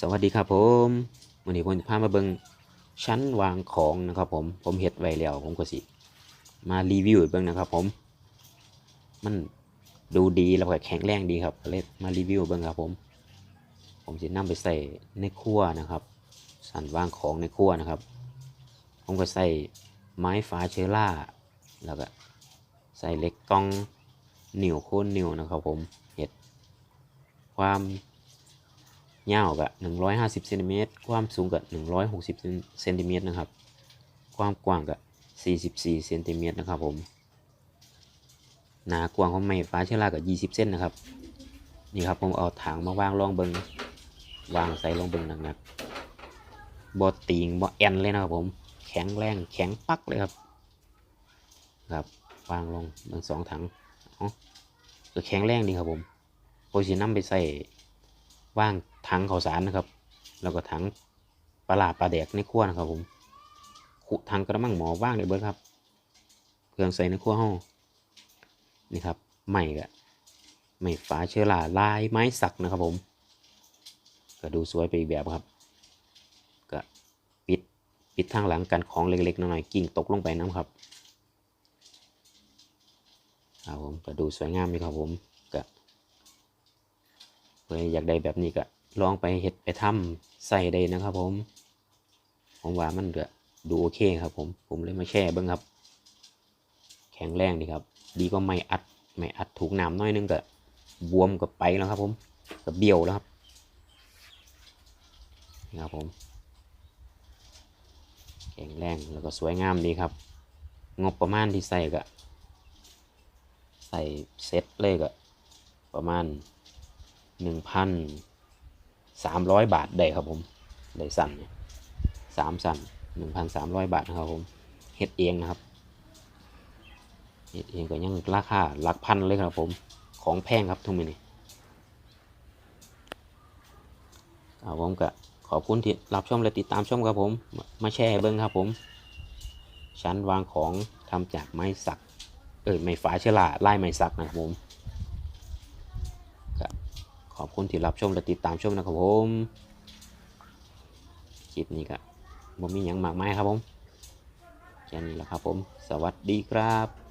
สวัสดีครับผมวันนี้ผมจะพามาเบิงชั้นวางของนะครับผม ผมเฮ็ดไว้แล้วผมก็สิ มารีวิวเบิงนะครับผม มันดูดีแล้วก็แข็งแรงดีครับเลยมารีวิวเบิงครับผม ผมจะนำไปใส่ในครัวนะครับ สั่นวางของในครัวนะครับ ผมก็ใส่ไม้ฟ้าเชอร่า แล้วก็ใส่เหล็กกล้องนิ้วโค่นนิ้วนะครับผมเห็ดความ ยาวกับ150เซนติเมตรความสูงกับ160เซนติเมตรนะครับ ความกว้างกับ44เซนติเมตรนะครับ ผม หนากว้างของไม้ฟ้าเชอร่ากับ 20เซนนะครับ นี่ครับผมเอาถังมาวางรองเบิงวางใส่ลงเบิงหนักๆบอตีงบอแอนเลยนะครับผม แข็งแรงแข็งปักเลยครับ ครับวางลงทั้งสองถังอ๋อแข็งแรงดีครับผมโพสินัมไปใส่ว่าง ถังข้าวสารนะครับ แล้วก็ถังปลาร้าปลาแดกในครัวนะครับผมขุถังกระมังหมอว่างเลยเบิร์ครับเครื่องใส่ในครัวห้องนี่ครับใหม่กะใหม่ฝาเชื้อราลายไม้สักนะครับผม ก็ดูสวยไปอีกแบบครับ ก็ปิดปิดทางหลังกันของเล็กๆน้อยๆกิ่งตกลงไปน้ำครับครับผมก็ดูสวยงามดีครับผมก็เพื่ออยากได้แบบนี้ก็ ลองไปเห็ดไปทำใส่ได้นะครับผม ผมว่ามันก็ดูโอเคครับผม ผมเลยมาแช่เบิ้งครับ แข็งแรงดีครับ ดีก็ไม่อัด ไม่อัดถูกน้ำน้อยนึงก็บวมกับไปแล้วครับผมกับเบี้ยวแล้วครับนี่ครับผม แข็งแรงแล้วก็สวยงามดีครับ งบประมาณที่ใส่ก็ใส่เซ็ตเลยก็ประมาณหนึ่งพัน สามร้อยบาทได้ครับผมได้สั่นเนี่ยสามสั่นหนึ่งพันสามร้อยบาทนะครับผมเฮ็ดเองนะครับเฮ็ดเองก็ยังราคาหลักพันเลยครับผมของแพงครับทุกมือนี่ครับผมก็ขอบคุณที่รับชมและติดตามชมครับผม มาแชร์ให้เบิ้งครับผม ชั้นวางของทำจากไม้สัก เออไม่ฝาเชอราไล่ไม่ซักนะครับผม ขอบคุณที่รับชมและติดตามชมนะครับผมคลิปนี้ก็บ่มีอย่างมากมายครับผมแค่นี้แหละครับผม สวัสดีครับ